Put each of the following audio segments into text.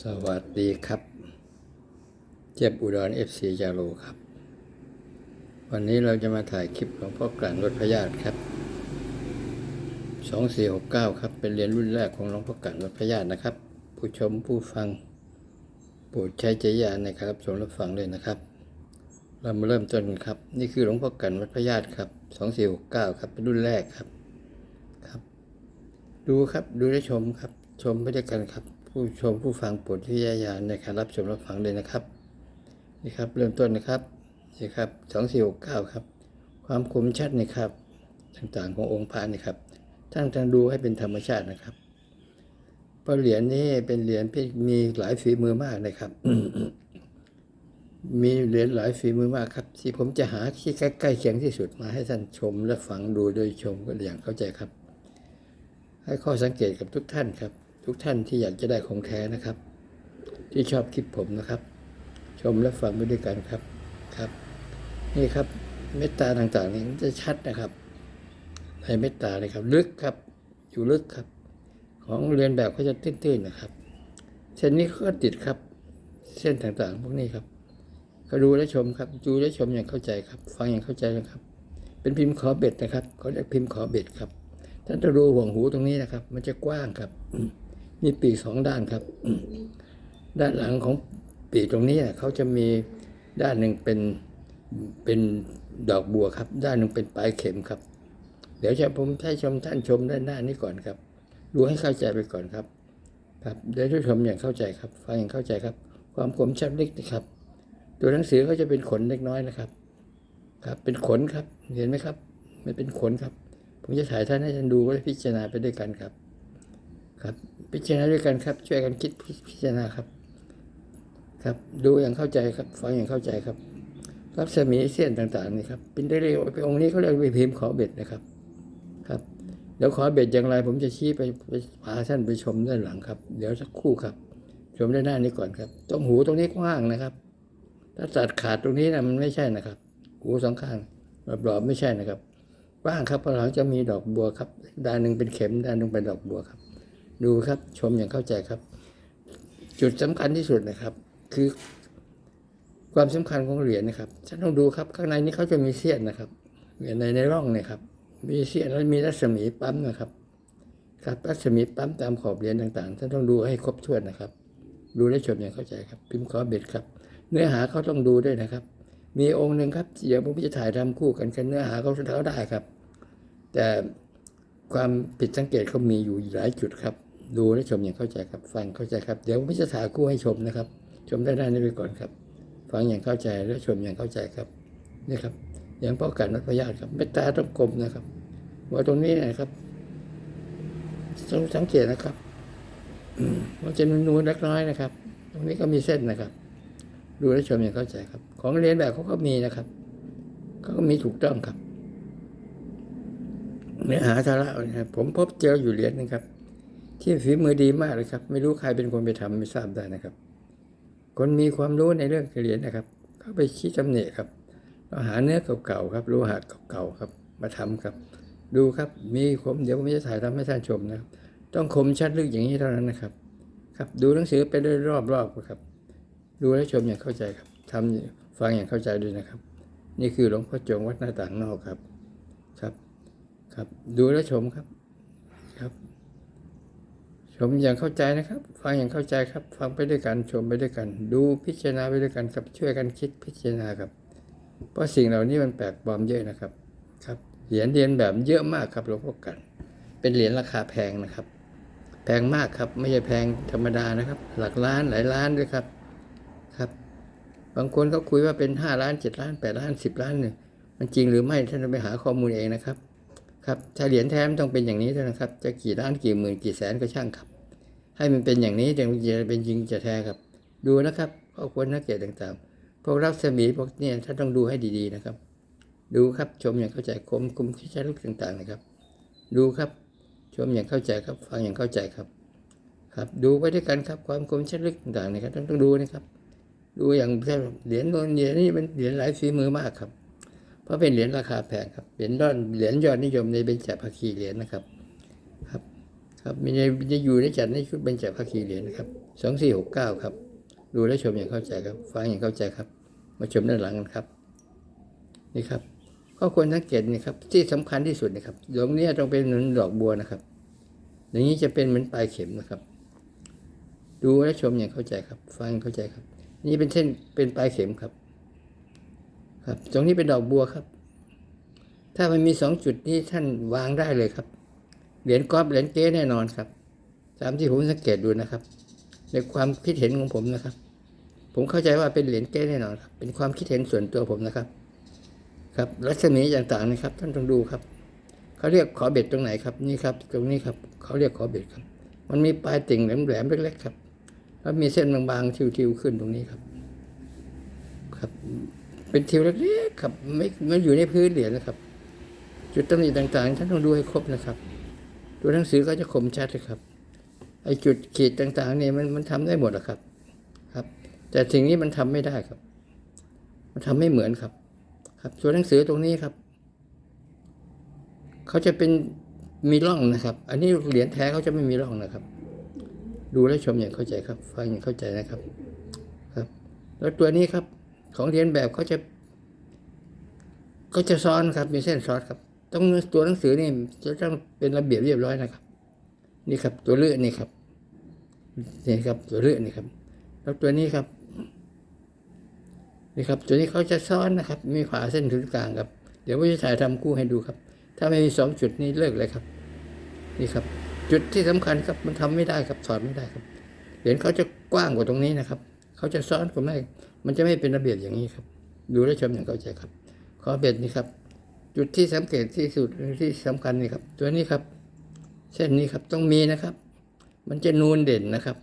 สวัสดีครับ เจ็บอุดรเอฟซีจาโรครับ วันนี้เราจะมาถ่ายคลิปหลวงพ่อกลั่นรถพยาธิครับสองสี่หกเก้าครับ เป็นเหรียญรุ่นแรกของหลวงพ่อกลั่นรถพยาธินะครับ ผู้ชมผู้ฟังโปรดใช้ใจญาณในการรับชมรับฟังเลยนะครับ เรามาเริ่มต้นกันครับ นี่คือหลวงพ่อกลั่นวัดพญาติครับสองสี่หกเก้าครับ เป็นรุ่นแรกครับครับ ดูครับดูและชมครับ ชมไปด้วยกันครับ ผู้ชมผู้ฟังโปรดที่ญาณในการรับชมรับฟังเลยนะครับ นี่ครับ เริ่มต้นนะครับนี่ครับสองสี่หกเก้าครับ ความคมชัดนี่ครับ ต่างๆขององค์พระนี่ครับท่านท่านดูให้เป็นธรรมชาตินะครับเพราะเหรียญนี้เป็นเหรียญที่มีหลายฝีมือมากนะครับ มีเหรียญหลายฝีมือมากครับ ที่ผมจะหาที่ใกล้ๆเคียงที่สุดมาให้ท่านชมและฟังดูโดยชมก็อย่างเข้าใจครับ ให้ข้อสังเกตกับทุกท่านครับ ทุกท่านที่อยากจะได้ของแท้นะครับ ที่ชอบคลิปผมนะครับ ชมและฟังไปด้วยกันครับครับ นี่ครับเมตตาต่างๆนี่มันจะชัดนะครับ ในเมตตาเลยครับ ลึกครับ อยู่ลึกครับ ของเรียนแบบเขาจะตื้นๆนะครับ เส้นนี้ก็ติดครับ เส้นต่างๆ พวกนี้ครับก็ดูและชมครับ ดูและชมอย่างเข้าใจครับ ฟังอย่างเข้าใจนะครับ เป็นพิมพ์ขอเบ็ดนะครับเขาเรียกพิมพ์ขอเบ็ดครับท่านจะดูห่วงหูตรงนี้นะครับ มันจะกว้างครับ มีปีกสองด้านครับ ด้านหลังของปีกตรงนี้เขาจะมีด้านหนึ่งเป็นเป็นดอกบัวครับ ด้านหนึ่งเป็นปลายเข็มครับ เดี๋ยวจะผมให้ชมท่านชมด้านหน้านี้ก่อนครับ ดูให้เข้าใจไปก่อนครับ ครับเดี๋ยวท่านชมอย่างเข้าใจครับ ฟังอย่างเข้าใจครับ ความคมชัดลึกนะครับ ตัวหนังสือเขาจะเป็นขนเล็กน้อยนะครับ ครับ เป็นขนครับ เห็นไหมครับ มันเป็นขนครับ ผมจะถ่ายท่านให้ท่านดูและพิจารณาไปด้วยกันครับ ครับ พิจารณาด้วยกันครับ ช่วยกันคิดพิจารณาครับ ครับ ดูอย่างเข้าใจครับฟังอย่างเข้าใจครับรัศมีเส้นต่างๆนี่ครับเป็นได้เรียกว่าเป็นองค์นี้เขาเรียกว่าพิมพ์ขอเบ็ดนะครับ ครับเดี๋ยวขอเบ็ดอย่างไร ผมจะชี้ไปไปพาท่านไปชมด้านหลังครับ เดี๋ยวสักครู่ครับ ชมด้านหน้านี้ก่อนครับ ตรงหูตรงนี้กว้างนะครับ ถ้าตัดขาดตรงนี้นะมันไม่ใช่นะครับ หูสองข้างรอบๆไม่ใช่นะครับกว้างครับเพราะหลังจะมีดอกบัวครับด้านหนึ่งเป็นเข็มด้านหนึ่งเป็นดอกบัวครับ ดูครับชมอย่างเข้าใจครับ จุดสำคัญที่สุดนะครับ คือ ความสำคัญของเหรียญนะครับท่านต้องดูครับ ข้างในนี้เขาจะมีเสี้ยนนะครับในในร่องเนี่ยครับ มีเสี้ยนแล้วมีรัศมีปั๊มนะครับ ครับรัศมีปั๊มตามขอบเหรียญต่างๆท่านต้องดูให้ครบถ้วนนะครับ ดูและชมอย่างเข้าใจครับ พิมพ์ขอเบ็ดครับ เนื้อหาเขาต้องดูด้วยนะครับ มีองค์หนึ่งครับเดี๋ยวผมจะถ่ายทำคู่กันกันเนื้อหาเขาเขาได้ครับ แต่ความผิดสังเกตเขามีอยู่หลายจุดครับ ดูและชมอย่างเข้าใจครับ ฟังเข้าใจครับ เดี๋ยวผมจะถ่ายคู่ให้ชมนะครับ ชมได้ด้านนี้ไปก่อนครับ ฟังอย่างเข้าใจและชมอย่างเข้าใจครับนี่ครับอย่างป้องกันวัดพยาธิครับเมตตาต้องกลมนะครับว่าตรงนี้นะครับต้องสังเกตนะครับมันจะนูนๆเล็กน้อยนะครับ ตรงนี้ก็มีเส้นนะครับ ดูและชมอย่างเข้าใจครับ ของเรียนแบบเขาก็มีนะครับเขาก็มีถูกต้องครับเนื้อหาสาระนะครับผมพบเจออยู่เหรียญนึงครับ ที่ฝีมือดีมากเลยครับ ไม่รู้ใครเป็นคนไปทำไม่ทราบได้นะครับ คนมีความรู้ในเรื่องเหรียญนะครับ เขาไปชี้จำเนกครับเราหาเนื้อเก่าๆครับโลหะเก่าๆครับ มาทำครับ ดูครับมีคมเดี๋ยวผมจะถ่ายทำให้ท่านชมนะครับ ต้องคมชัดลึกอย่างนี้เท่านั้นนะครับ ครับดูหนังสือไปด้วยรอบๆครับ ดูและชมอย่างเข้าใจครับทำฟังอย่างเข้าใจด้วยนะครับ นี่คือหลวงพ่อจงวัดหน้าต่างนอกครับครับ ครับ ดูและชมครับครับ ชมอย่างเข้าใจนะครับ ฟังอย่างเข้าใจครับ ฟังไปด้วยกันชมไปด้วยกัน ดูพิจารณาไปด้วยกันครับช่วยกันคิดพิจารณาครับ เพราะสิ่งเหล่านี้มันแปลกปลอมเยอะนะครับครับเหรียญเรียนแบบเยอะมากครับหลวงพ่อกัน เป็นเหรียญราคาแพงนะครับ แพงมากครับไม่ใช่แพงธรรมดานะครับ หลักล้านหลายล้านด้วยครับครับ บางคนเขาคุยว่าเป็นห้าล้านเจ็ดล้านแปดล้านสิบล้านเนี่ยมันจริงหรือไม่ท่านไปหาข้อมูลเองนะครับ ครับถ้าเหรียญแท้มันต้องเป็นอย่างนี้เท่านั้นครับ จะกี่ล้านกี่หมื่นกี่แสนก็ช่างครับ ให้มันเป็นอย่างนี้ถึงจะเป็นจริงจะแท้ครับ ดูนะครับข้อควรนักเกียรติต่างๆ พวกรัศมีพวกเนี่ยท่านต้องดูให้ดีๆนะครับ ดูครับชมอย่างเข้าใจคมคุมคิดใช้ลูกต่างๆนะครับ ดูครับชมอย่างเข้าใจครับ ฟังอย่างเข้าใจครับ ครับ ดูไปด้วยกันครับความคมชัดลึกต่างๆนะครับต้องต้องดูนะครับ ดูอย่างเหรียญโนนเหรียญนี่เป็นเหรียญหลายฝีมือมากครับ เพราะเป็นเหรียญราคาแพงครับ เหรียญยอดเหรียญยอดนิยมในเบญจภาคีเหรียญนะครับ ครับ ครับมีในจะอยู่ในจัดในชุดเบญจภาคีเหรียญนะครับสองสี่หกเก้าครับ ดูและชมอย่างเข้าใจครับ ฟังอย่างเข้าใจครับ มาชมด้านหลังกันครับ นี่ครับข้อควรสังเกตนี่ครับ ที่สำคัญที่สุดนะครับดวงนี้ต้องเป็นเหมือนดอกบัวนะครับ อย่างนี้จะเป็นเหมือนปลายเข็มนะครับ ดูและชมอย่างเข้าใจครับ ฟังเข้าใจครับ นี่เป็นเส้นเป็นปลายเข็มครับ ครับตรงนี้เป็นดอกบัวครับ ถ้ามันมีสองจุดนี้ท่านวางได้เลยครับ เหรียญกอล์ฟเหรียญเก้แน่นอนครับ ตามที่ผมสังเกตดูนะครับ ในความคิดเห็นของผมนะครับ ผมเข้าใจว่าเป็นเหรียญเก้แน่นอนครับ เป็นความคิดเห็นส่วนตัวผมนะครับ ครับรัศมีต่างๆนะครับ ท่านต้องดูครับ เขาเรียกขอเบ็ดตรงไหนครับ นี่ครับ ตรงนี้ครับ เขาเรียกขอเบ็ดครับ มันมีปลายติ่งแหลมๆเล็กๆครับ แล้วมีเส้นบางๆทิวๆขึ้นตรงนี้ครับ ครับ เป็นทิวเล็กๆครับไม่ไม่อยู่ในพื้นเหรียญนะครับ จุดตำหนิต่างๆ ท่านต้องดูให้ครบนะครับ ตัวหนังสือก็จะคมชัดนะครับไอจุดขีดต่างๆเนี่ยมันมันทำได้หมดอะครับ ครับ แต่สิ่งนี้มันทำไม่ได้ครับ มันทำไม่เหมือนครับ ครับตัวหนังสือตรงนี้ครับเขาจะเป็นมีร่องนะครับ อันนี้เหรียญแท้เขาจะไม่มีร่องนะครับ ดูและชมอย่างเข้าใจครับ ฟังอย่างเข้าใจนะครับ ครับ แล้วตัวนี้ครับ ของเรียนแบบเขาจะก็จะซ้อนครับ มีเส้นซ้อนครับ ต้องตัวหนังสือนี่จะต้องเป็นระเบียบเรียบร้อยนะครับ นี่ครับ ตัวเลือดนี่ครับนี่ครับ ตัวเลือดนี่ครับ แล้วตัวนี้ครับนี่ครับ ตัวนี้เขาจะซ้อนนะครับ มีขาเส้นถึงกลางครับ เดี๋ยวผมจะถ่ายทำคู่ให้ดูครับ ถ้าไม่มีสองจุดนี้เลิกเลยครับ นี่ครับ จุดที่สำคัญครับมันทำไม่ได้ครับถอดไม่ได้ครับเหรียญเขาจะกว้างกว่าตรงนี้นะครับ เขาจะซ้อนกว่าไม่ มันจะไม่เป็นระเบียบอย่างนี้ครับ ดูและชมอย่างเข้าใจครับ ขอเบ็ดนี่ครับ จุดที่สังเกตที่สุดที่สำคัญนี่ครับ ตัวนี้ครับเส้นนี้ครับต้องมีนะครับ มันจะนูนเด่นนะครับ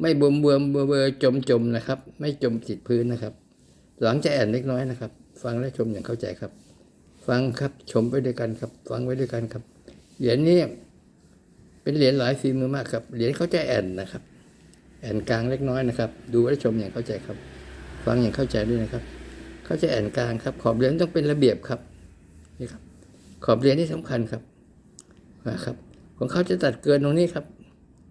ไม่บวมบวมเบอร์เบอจมจมนะครับ ไม่จมติดพื้นนะครับ หลังจะแอนเล็กน้อยนะครับ ฟังและชมอย่างเข้าใจครับ ฟังครับชมไปด้วยกันครับ ฟังไว้ด้วยกันครับ เหรียญนี้เป็นเหรียญหลายฝีมือมากครับ เหรียญเขาจะแอนนะครับ แอนกลางเล็กน้อยนะครับ ดูและชมอย่างเข้าใจครับ ฟังอย่างเข้าใจด้วยนะครับ เขาจะแอนกลางครับ ขอบเหรียญต้องเป็นระเบียบครับนี่ครับ ขอบเหรียญที่สำคัญครับนะครับ ของเขาจะตัดเกินตรงนี้ครับ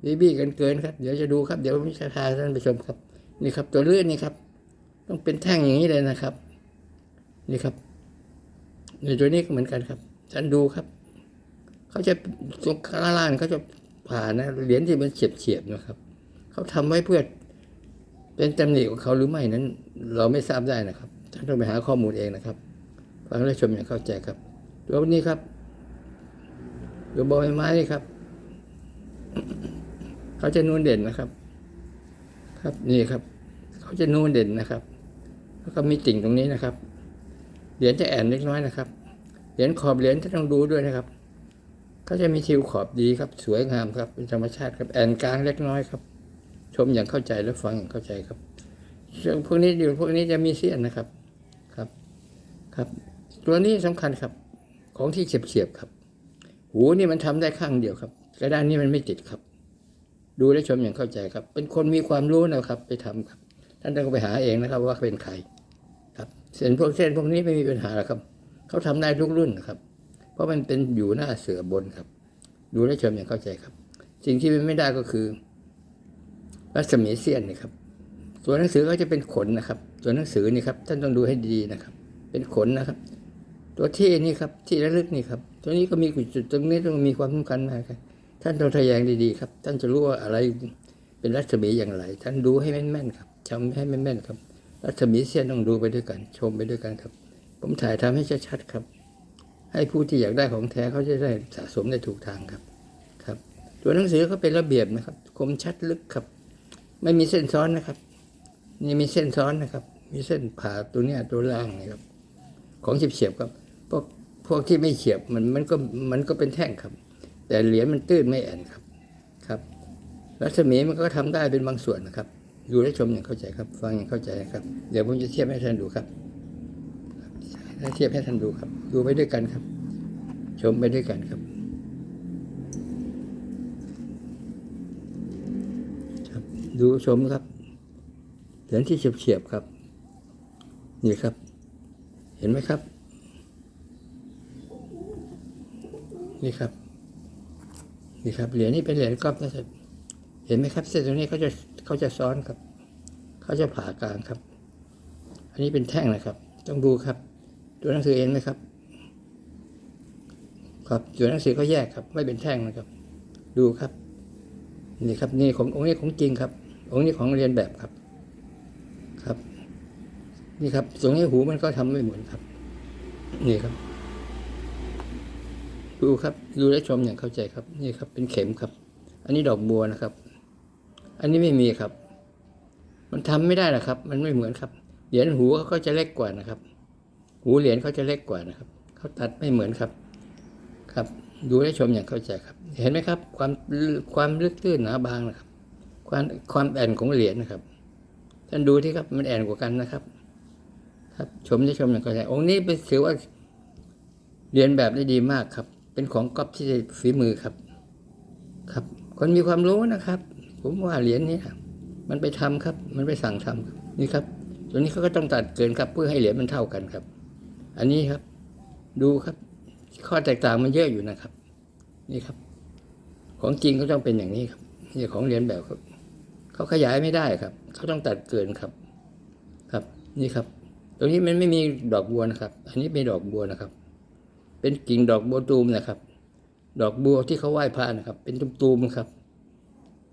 บีบี้กันเกินครับ เดี๋ยวจะดูครับ เดี๋ยวผมจะพาท่านไปชมครับ นี่ครับ ตัวเลื่อนนี่ครับ ต้องเป็นแท่งอย่างนี้เลยนะครับ นี่ครับในตัวนี้ก็เหมือนกันครับท่านดูครับ เขาจะตรงข้างล่างเขาจะผ่านะเหรียญที่มันเฉียบเฉียบๆนะครับ เขาทำไว้เพื่อ เป็นตำหนิของเขาหรือไม่นั้น เราไม่ทราบได้นะครับท่านต้องไปหาข้อมูลเองนะครับฟังและชมอย่างเข้าใจครับตัวนี้ครับตัวบอใบไม้นี่ครับ เขาจะนูนเด่นนะครับ ครับนี่ครับ เขาจะนูนเด่นนะครับ แล้วก็มีติ่งตรงนี้นะครับเหรียญจะแอนเล็กน้อยนะครับเหรียญขอบเหรียญจะต้องดูด้วยนะครับเขาจะมีทิวขอบดีครับ สวยงามครับเป็นธรรมชาติครับแอนกลางเล็กน้อยครับ ชมอย่างเข้าใจและฟังอย่างเข้าใจครับส่วนพวกนี้อยู่พวกนี้จะมีเสี้ยนนะครับครับครับ ตัวนี้สำคัญครับ ของที่เฉียบๆครับ หูนี่มันทำได้ข้างเดียวครับกระด้านนี้มันไม่ติดครับ ดูและชมอย่างเข้าใจครับ เป็นคนมีความรู้นะครับ ไปทำครับ ท่านต้องไปหาเองนะครับ ว่าเป็นใครครับ เส้นพวกเส้นพวกนี้ไม่มีปัญหาหรอกครับ เขาทำได้ทุกรุ่นครับ เพราะมันเป็นอยู่หน้าเสือบนครับ ดูและชมอย่างเข้าใจครับ สิ่งที่เป็นไม่ได้ก็คือ รัศมีเสี้ยนนี่ครับตัวหนังสือก็จะเป็นขนนะครับ ตัวหนังสือนี่ครับท่านต้องดูให้ดีนะครับ เป็นขนนะครับ ตัวที่นี่ครับที่ระลึกนี่ครับตัวนี้ก็มีจุดตรงนี้ต้องมีความสำคัญมากครับท่านต้องทะแยงดีๆครับ ท่านจะรู้ว่าอะไรเป็นรัศมีอย่างไร ท่านดูให้แม่นๆครับจำให้แม่นๆครับ รัศมีเสี้ยนต้องดูไปด้วยกัน ชมไปด้วยกันครับ ผมถ่ายทำให้ชัดๆครับ ให้ผู้ที่อยากได้ของแท้เขาจะได้สะสมได้ถูกทางครับครับ ตัวหนังสือเขาเป็นระเบียบนะครับ คมชัดลึกครับ ไม่มีเส้นซ้อนนะครับ นี่มีเส้นซ้อนนะครับ มีเส้นผ่าตัวเนี้ยตัวล่างนี่ครับ ของเฉียบๆครับพวกพวกที่ไม่เฉียบมันมันก็มันก็เป็นแท่งครับ แต่เหรียญมันตื้นไม่แอนครับครับ รัศมีมันก็ทำได้เป็นบางส่วนนะครับดูและชมอย่างเข้าใจครับ ฟังอย่างเข้าใจนะครับ เดี๋ยวผมจะเทียบให้ท่านดูครับเทียบให้ท่านดูครับ ดูไปด้วยกันครับ ชมไปด้วยกันครับ ครับ ดูชมครับเหรียญที่เฉียบๆครับ นี่ครับ เห็นไหมครับ นี่ครับ นี่ครับ เหรียญนี้เป็นเหรียญก๊อฟนะครับ เห็นไหมครับ เส้นตรงนี้เขาจะเขาจะซ้อนครับ เขาจะผ่ากลางครับ อันนี้เป็นแท่งนะครับ ต้องดูครับ ตัวหนังสือเองไหมครับ ครับตัวหนังสือเขาแยกครับ ไม่เป็นแท่งนะครับ ดูครับ นี่ครับ นี่ขององค์นี้ของจริงครับ องค์นี้ของเรียนแบบครับ ครับ นี่ครับตรงนี้หูมันก็ทำไม่เหมือนครับ นี่ครับ ดูครับ ดูและชมอย่างเข้าใจครับ นี่ครับ เป็นเข็มครับ อันนี้ดอกบัวนะครับ อันนี้ไม่มีครับ มันทำไม่ได้นะครับ มันไม่เหมือนครับ เหรียญหูเขาก็จะเล็กกว่านะครับ หูเหรียญเขาจะเล็กกว่านะครับ เขาตัดไม่เหมือนครับ ครับ ดูและชมอย่างเข้าใจครับ เห็นไหมครับ ความความลึกตื้นหนาบางนะครับ ความความแอนของเหรียญนะครับ ท่านดูที่ครับมันแอนกว่ากันนะครับ ครับชมได้ชมอย่างเข้าใจองค์นี้เป็นถือว่าเรียนแบบได้ดีมากครับ เป็นของก๊อปที่ฝีมือครับ ครับ คนมีความรู้นะครับ ผมว่าเหรียญนี้มันไปทำครับ มันไปสั่งทำครับนี่ครับตัวนี้เขาก็ต้องตัดเกินครับ เพื่อให้เหรียญมันเท่ากันครับ อันนี้ครับ ดูครับ ข้อแตกต่างมันเยอะอยู่นะครับ นี่ครับ ของจริงเขาต้องเป็นอย่างนี้ครับนี่ของเรียนแบบครับ เขาขยายไม่ได้ครับ เขาต้องตัดเกินครับ ครับ นี่ครับ ตรงนี้มันไม่มีดอกบัวนะครับ อันนี้เป็นดอกบัวนะครับ เป็นกิ่งดอกบัวตูมนะครับ ดอกบัวที่เขาไหว้พระนะครับ เป็นตูมๆครับ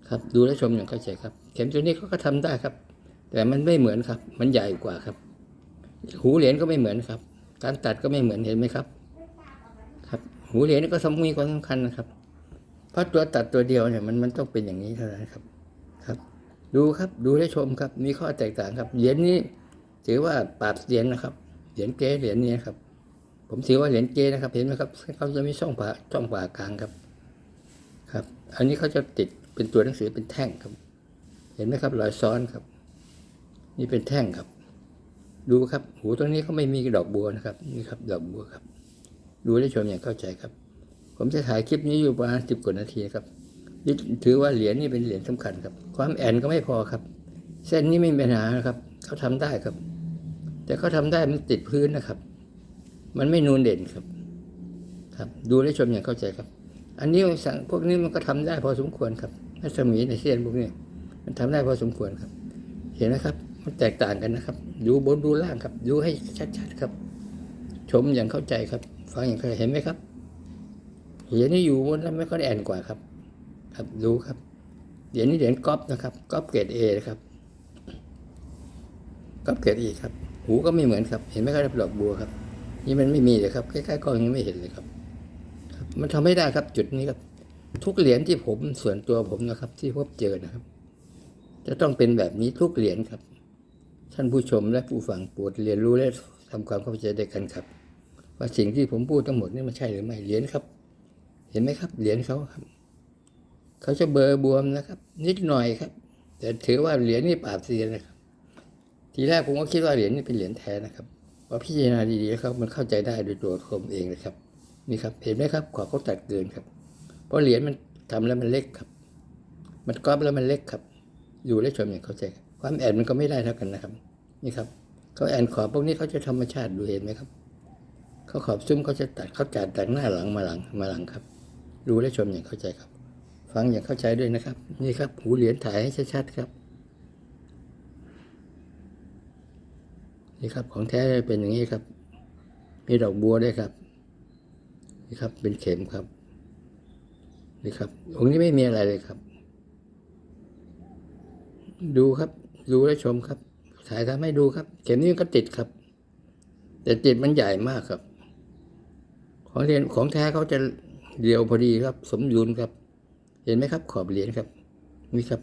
ครับ ดูและชมอย่างเข้าใจครับ เข็มตัวนี้เขาก็ทำได้ครับ แต่มันไม่เหมือนครับ มันใหญ่กว่าครับ หูเหรียญก็ไม่เหมือนครับ การตัดก็ไม่เหมือนเห็นไหมครับ ครับ หูเหรียญนี่ก็สำมีความสำคัญนะครับ เพราะตัวตัดตัวเดียวเนี่ยมันมันต้องเป็นอย่างนี้เท่านั้นครับ ดูครับดูและชมครับ มีข้อแตกต่างครับเหรียญนี้ ถือว่าปราบเหรียญนะครับเหรียญเก๊เหรียญนี้ครับ ผมถือว่าเหรียญเก๊นะครับ เห็นไหมครับเขาจะมีช่องผ่าช่องผ่ากลางครับ ครับ อันนี้เขาจะติดเป็นตัวหนังสือเป็นแท่งครับ เห็นไหมครับ รอยซ้อนครับ นี่เป็นแท่งครับ ดูครับ หูตรงนี้เขาไม่มีดอกบัวนะครับนี่ครับ ดอกบัวครับ ดูได้ชมอย่างเข้าใจครับ ผมจะถ่ายคลิปนี้อยู่ประมาณสิบกว่านาทีครับ ถือว่าเหรียญนี่เป็นเหรียญสำคัญครับ ความแอนก็ไม่พอครับ เส้นนี้ไม่มีปัญหาครับ เขาทำได้ครับ แต่เขาทำได้มันติดพื้นนะครับ มันไม่นูนเด่นครับ ครับ ดูและชมอย่างเข้าใจครับ อันนี้สั่งพวกนี้มันก็ทำได้พอสมควรครับรัศมีในเส้นพวกนี้ มันทำได้พอสมควรครับ เห็นไหมครับ มันแตกต่างกันนะครับ ดูบนดูล่างครับ ดูให้ชัดๆครับ ชมอย่างเข้าใจครับ ฟังอย่างเข้าใจเห็นไหมครับเหรียญนี้อยู่บนแล้วไม่ค่อยแอนกว่าครับ ครับดูครับเหรียญนี้เหรียญก๊อปนะครับก๊อปเกรดเอนะครับก๊อปเกรดเอครับ หูก็ไม่เหมือนครับ เห็นไหมครับดอกบัวครับ นี่มันไม่มีเลยครับใกล้ๆกล้องยังไม่เห็นเลยครับ มันทำไม่ได้ครับ จุดนี้ครับ ทุกเหรียญที่ผมส่วนตัวผมนะครับ ที่พบเจอนะครับ จะต้องเป็นแบบนี้ทุกเหรียญครับ ท่านผู้ชมและผู้ฟังโปรดเรียนรู้และทำความเข้าใจด้วยกันครับว่าสิ่งที่ผมพูดทั้งหมดนี่มันใช่หรือไม่เหรียญครับ เห็นไหมครับ เหรียญเขาครับ เขาจะเบอร์บวมนะครับ นิดหน่อยครับ แต่ถือว่าเหรียญนี่ปราบเซียนนะครับ ทีแรกผมก็คิดว่าเหรียญนี่เป็นเหรียญแท้นะครับพอพิจารณาดีๆแล้วครับมันเข้าใจได้โดยตัวผมเองนะครับ นี่ครับเห็นไหมครับขอบเขาตัดเกินครับ เพราะเหรียญมันทำแล้วมันเล็กครับ มันก๊อปแล้วมันเล็กครับ อยู่และชมอย่างเข้าใจครับความแอนมันก็ไม่ได้เท่ากันนะครับ นี่ครับเขาแอนขอบพวกนี้เขาจะธรรมชาติดูเห็นไหมครับเขาขอบซุ้มเขาจะตัดเขาจัดจากหน้าหลังมาหลังมาหลังครับ ดูและชมอย่างเข้าใจครับ ฟังอย่างเข้าใจด้วยนะครับ นี่ครับ หูเหรียญถ่ายให้ชัดๆครับ นี่ครับของแท้เป็นอย่างนี้ครับ มีดอกบัวด้วยครับ นี่ครับเป็นเข็มครับ นี่ครับองค์นี้ไม่มีอะไรเลยครับ ดูครับ ดูและชมครับ ถ่ายทำให้ดูครับ เข็มนี้ก็ติดครับ แต่ติดมันใหญ่มากครับ ของเรียนของแท้เขาจะเดียวพอดีครับ สมดุลครับ เห็นไหมครับ ขอบเหรียญครับนี่ครับ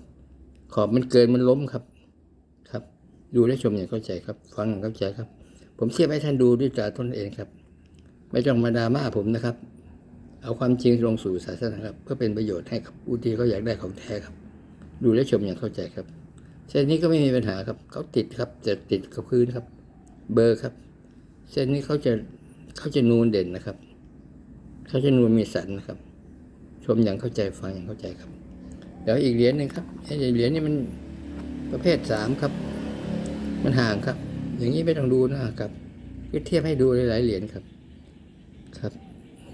ขอบมันเกินมันล้มครับ ครับ ดูและชมอย่างเข้าใจครับ ฟังอย่างเข้าใจครับ ผมเทียบให้ท่านดูด้วยตาตนเองครับ ไม่ต้องมาดราม่าผมนะครับ เอาความจริงลงสู่ศาสนาครับ เพื่อเป็นประโยชน์ให้กับผู้ที่เขาอยากได้ของแท้ครับ ดูและชมอย่างเข้าใจครับเส้นนี้ก็ไม่มีปัญหาครับเขาติดครับจะติดกับพื้นครับ เบอร์ครับ เส้นนี้เขาจะเขาจะนูนเด่นนะครับเขาจะนูนมีสันนะครับ ชมอย่างเข้าใจฟังอย่างเข้าใจครับ เดี๋ยวอีกเหรียญหนึ่งครับเหรียญนี้มันประเภทสามครับ มันห่างครับ อย่างนี้ไม่ต้องดูนะครับคือเทียบให้ดูหลายๆเหรียญครับ ครับ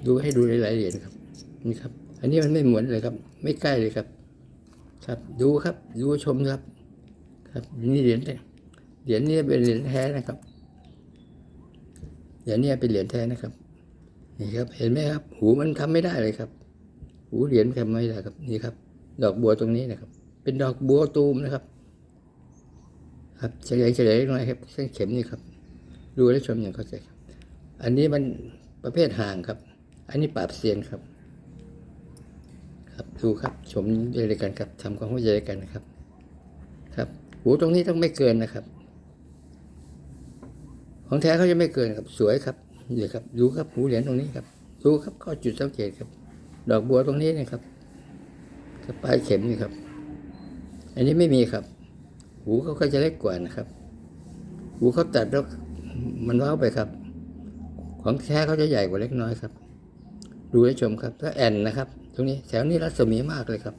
ดูให้ดูหลายๆเหรียญครับ นี่ครับ อันนี้มันไม่เหมือนเลยครับ ไม่ใกล้เลยครับ ครับดูครับ ดูชมครับ ครับนี่เหรียญเหรียญนี้เป็นเหรียญแท้นะครับเหรียญนี้เป็นเหรียญแท้นะครับนี่ครับ เห็นไหมครับ หูมันทำไม่ได้เลยครับ หูเหรียญทำไม่ได้ครับนี่ครับ ดอกบัวตรงนี้นะครับ เป็นดอกบัวตูมนะครับ ครับเฉลยเฉลยหน่อยครับเส้นเข็มนี่ครับดูและชมอย่างเข้าใจครับ อันนี้มันประเภทห่างครับ อันนี้ปราบเซียนครับ ครับดูครับชมด้วยกันครับทำความเข้าใจกันนะครับ ครับ หูตรงนี้ต้องไม่เกินนะครับ ของแท้เขาจะไม่เกินครับ สวยครับนี่ครับ ดูครับหูเหรียญตรงนี้ครับ ดูครับข้อจุดสังเกตครับ ดอกบัวตรงนี้นะครับกับปลายเข็มนี่ครับ อันนี้ไม่มีครับ หูเขาก็จะเล็กกว่านะครับ หูเขาตัดแล้วมันเว้าไปครับ ของแท้เขาจะใหญ่กว่าเล็กน้อยครับ ดูให้ชมครับถ้าแอนนะครับ ตรงนี้แถวนี้รัศมีมากเลยครับ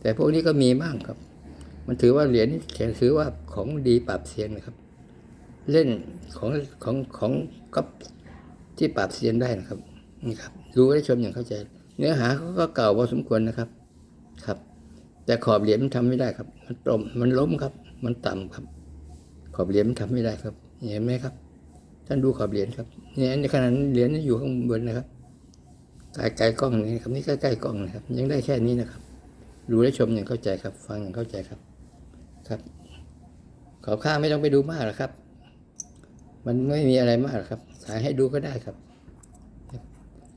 แต่พวกนี้ก็มีบ้างครับ มันถือว่าเหรียญนี่ถือว่าของดีปราบเซียนนะครับ เล่นของของของก๊อปที่ปราบเซียนได้นะครับนี่ครับดูให้ชมอย่างเข้าใจ เนื้อหาเขาก็เก่าพอสมควรนะครับครับ แต่ขอบเหรียญมันทำไม่ได้ครับ มันตมมันล้มครับ มันต่ำครับ ขอบเหรียญมันทำไม่ได้ครับเห็นไหมครับ ท่านดูขอบเหรียญครับเนี่ยในขณะนั้นเหรียญอยู่ข้างบนนะครับไกลไกลกล้องนี่ครับนี่ใกล้ๆกล้องนะครับ ยังได้แค่นี้นะครับดูและชมอย่างเข้าใจครับ ฟังอย่างเข้าใจครับครับขอบข้างไม่ต้องไปดูมากหรอกครับ มันไม่มีอะไรมากหรอกครับสายให้ดูก็ได้ครับ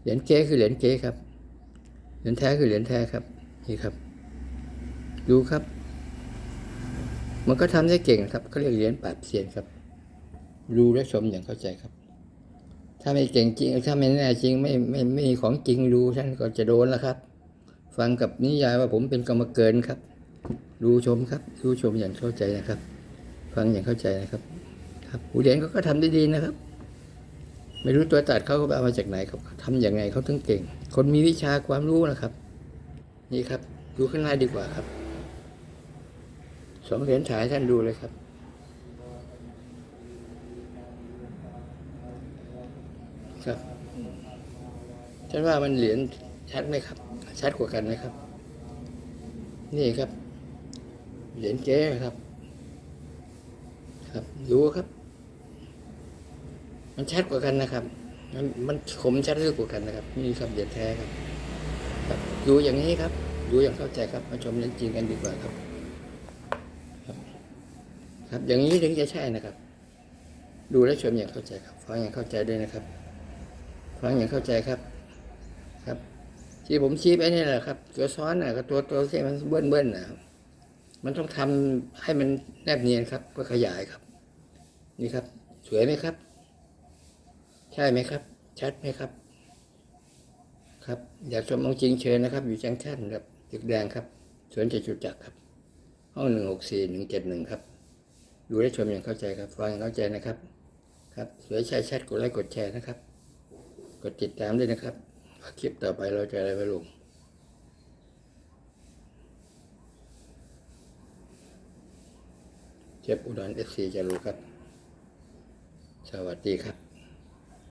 เหรียญเก๊คือเหรียญเก๊ครับ เหรียญแท้คือเหรียญแท้ครับ นี่ครับ ดูครับ มันก็ทำได้เก่งครับเขาเรียกเหรียญปราบเซียนครับ ดูและชมอย่างเข้าใจครับ ถ้าไม่เก่งจริง ถ้าไม่แน่จริง ไม่ไม่ไม่มีของจริงดูท่านก็จะโดนแล้วครับ ฟังกับนิยายว่าผมเป็นกรรมเกินครับ ดูชมครับ ดูชมอย่างเข้าใจนะครับ ฟังอย่างเข้าใจนะครับ ครับผู้เรียนเขาก็ทำได้ดีนะครับ ไม่รู้ตัวตัดเขาก็เอามาจากไหนเขาทำอย่างไงเขาถึงเก่ง คนมีวิชาความรู้นะครับ นี่ครับ ดูข้างหน้าดีกว่าครับ สองเหรียญฉายท่านดูเลยครับครับฉันว่ามันเหรียญชัดไหมครับ ชัดกว่ากันไหมครับ นี่ครับ เหรียญเจ๊ครับ ครับ ดูครับ มันชัดกว่ากันนะครับ มันมันคมชัดลึกกว่ากันนะครับนี่ครับเหรียญแท้ครับครับดูอย่างนี้ครับ ดูอย่างเข้าใจครับมาชมเหรียญจริงกันดีกว่าครับครับอย่างนี้ถึงจะใช่นะครับ ดูและชมอย่างเข้าใจครับฟังอย่างเข้าใจด้วยนะครับฟังอย่างเข้าใจครับ ครับ ที่ผมชี้ไปนี่แหละครับ ตัวซ้อนน่ะกับตัวตัวที่มันเบิ้ลเบิ้ลนะครับมันต้องทำให้มันแนบเนียนครับเพื่อขยายครับ นี่ครับ สวยไหมครับ ใช่ไหมครับ ชัดไหมครับ ครับ อยากชมองจริงเชิญนะครับ อยู่จังชั่นครับตึกแดงครับ สวนจตุจักรครับ ห้องหนึ่งหกสี่หนึ่งเจ็ดหนึ่งครับ ดูได้ชมอย่างเข้าใจครับ ฟังเข้าใจนะครับ ครับสวยใช่ชัดกดไลค์กดแชร์นะครับ กดติดตามด้วยนะครับคลิปต่อไปเราจะอะไรไปลงเจ็บอุดรเอฟซีจะรู้ครับ สวัสดีครับ